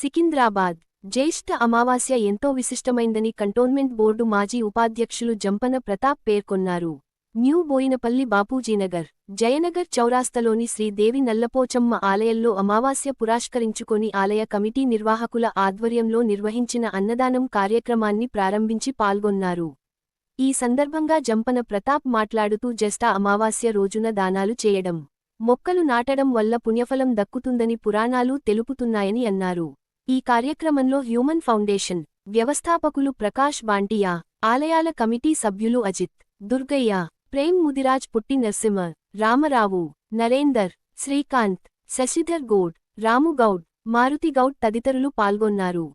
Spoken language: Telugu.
సికింద్రాబాద్. జ్యేష్ఠ అమావాస్య ఎంతో విశిష్టమైందని కంటోన్మెంట్ బోర్డు మాజీ ఉపాధ్యక్షులు జంపన ప్రతాప్ పేర్కొన్నారు. న్యూ బోయినపల్లి బాపూజీనగర్. జయనగర్ చౌరాస్తలోని శ్రీదేవి నల్లపోచమ్మ ఆలయంలో అమావాస్య పురాష్కరించుకొని ఆలయ కమిటీ నిర్వాహకుల ఆధ్వర్యంలో నిర్వహించిన అన్నదానం కార్యక్రమాన్ని ప్రారంభించి పాల్గొన్నారు. ఈ సందర్భంగా జంపన ప్రతాప్ మాట్లాడుతూ జ్యేష్ఠ అమావాస్య రోజున దానాలు చేయడం మొక్కలు నాటడం వల్ల పుణ్యఫలం దక్కుతుందని పురాణాలు తెలుపుతున్నాయని అన్నారు. ఈ కార్యక్రమంలో హ్యూమన్ ఫౌండేషన్ వ్యవస్థాపకులు ప్రకాష్ బాంటియా ఆలయాల కమిటీ సభ్యులు అజిత్ దుర్గయ్య ప్రేమ్ ముదిరాజ్ పుట్టి నరసింహ రామరావు నరేందర్ శ్రీకాంత్ శశిధర్ గౌడ్ రాముగౌడ్ మారుతిగౌడ్ తదితరులు పాల్గొన్నారు.